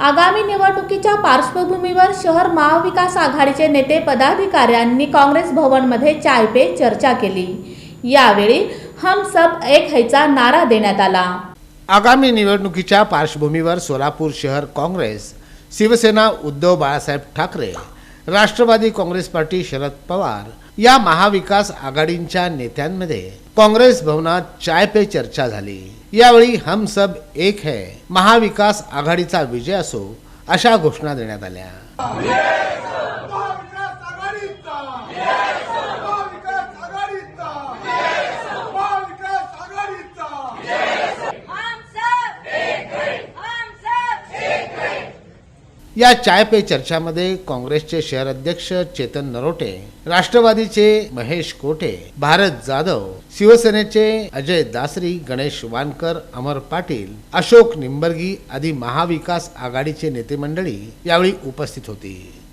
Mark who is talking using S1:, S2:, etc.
S1: आगामी निवडणुकीच्या पार्श्वभूमीवर शहर महाविकास आघाडीचे नेते पदाधिकाऱ्यांनी काँग्रेस भवनमध्ये चाय पे चर्चा केली. यावेळी हम सब एक हैचा नारा देण्यात आला.
S2: आगामी निवडणुकीच्या पार्श्वभूमीवर सोलापूर शहर काँग्रेस शिवसेना उद्धव बाळासाहेब ठाकरे राष्ट्रवादी काँग्रेस पार्टी शरद पवार या महाविकास आघाडींच्या नेत्यांमध्ये काँग्रेस भवनात चाय पे चर्चा झाली. यावेळी हम सब एक है महाविकास आघाडीचा विजय असो अशा घोषणा देण्यात आल्या
S3: महाविकास आघाडीचा महाविकास आघाडीचा महाविकास आघाडीचा
S4: हम सब हम सब
S2: या चाय पे चर्चामध्ये काँग्रेसचे शहर अध्यक्ष चेतन नरोटे राष्ट्रवादीचे महेश कोठे भारत जाधव शिवसेनेचे अजय दासरी गणेश वानकर अमर पाटील अशोक निंबर्गी आदी महाविकास आघाडीचे नेते मंडळी यावेळी उपस्थित होती.